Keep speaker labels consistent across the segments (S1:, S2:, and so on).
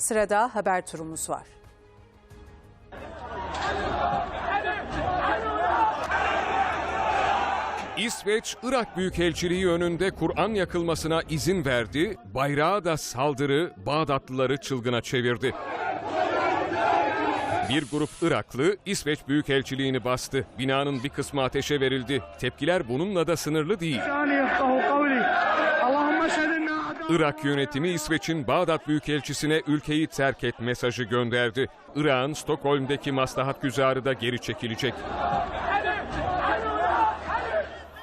S1: Sırada haber turumuz var.
S2: İsveç, Irak Büyükelçiliği önünde Kur'an yakılmasına izin verdi, bayrağa da saldırı Bağdatlıları çılgına çevirdi. Bir grup Iraklı İsveç Büyükelçiliğini bastı. Binanın bir kısmı ateşe verildi. Tepkiler bununla da sınırlı değil. Irak yönetimi İsveç'in Bağdat Büyükelçisi'ne ülkeyi terk et mesajı gönderdi. Irak'ın Stockholm'deki maslahat güzarı da geri çekilecek.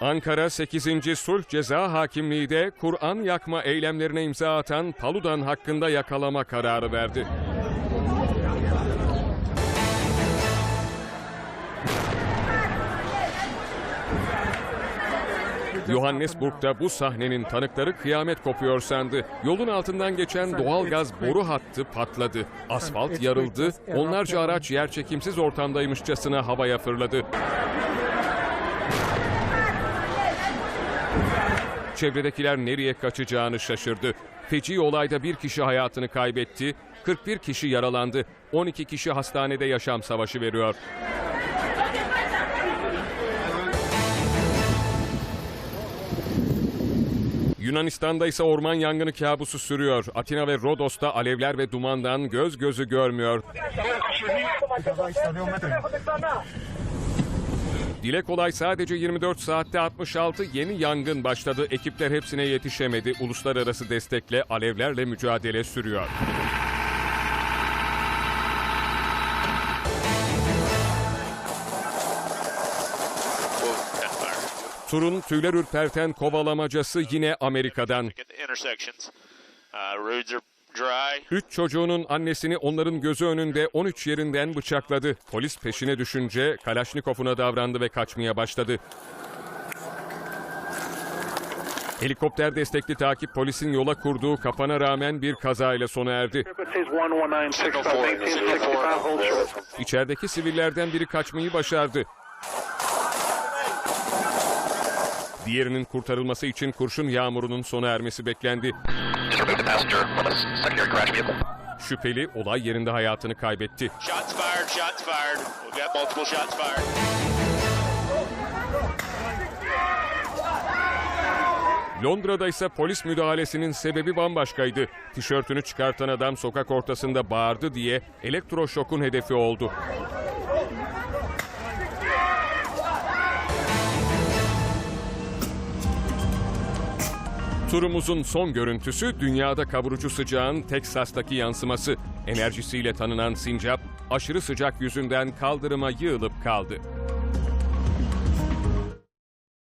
S2: Ankara 8. Sulh Ceza Hakimliği de Kur'an yakma eylemlerine imza atan Paludan hakkında yakalama kararı verdi. Johannesburg'da bu sahnenin tanıkları kıyamet kopuyor sandı. Yolun altından geçen doğal gaz boru hattı patladı. Asfalt yarıldı. Onlarca araç yerçekimsiz ortamdaymışçasına havaya fırladı. Çevredekiler nereye kaçacağını şaşırdı. Feci olayda bir kişi hayatını kaybetti, 41 kişi yaralandı, 12 kişi hastanede yaşam savaşı veriyor. Yunanistan'da ise orman yangını kabusu sürüyor. Atina ve Rodos'ta alevler ve dumandan göz gözü görmüyor. Dile kolay sadece 24 saatte 66 yeni yangın başladı. Ekipler hepsine yetişemedi. Uluslararası destekle alevlerle mücadele sürüyor. Turun tüyler ürperten kovalamacası yine Amerika'dan.
S3: Uh.
S2: Üç çocuğunun annesini onların gözü önünde 13 yerinden bıçakladı. Polis peşine düşünce Kalaşnikov'una davrandı ve kaçmaya başladı. Helikopter destekli takip polisin yola kurduğu kapana rağmen bir kazayla sona erdi. İçerideki sivillerden biri kaçmayı başardı. Diğerinin kurtarılması için kurşun yağmurunun sona ermesi beklendi. Şüpheli olay yerinde hayatını kaybetti.
S3: Shots fired, shots fired. We've got multiple shots fired.
S2: Londra'da ise polis müdahalesinin sebebi bambaşkaydı. Tişörtünü çıkartan adam sokak ortasında bağırdı diye elektroşokun hedefi oldu. Turumuzun son görüntüsü dünyada kavurucu sıcağın Teksas'taki yansıması. Enerjisiyle tanınan sincap aşırı sıcak yüzünden kaldırıma yığılıp kaldı.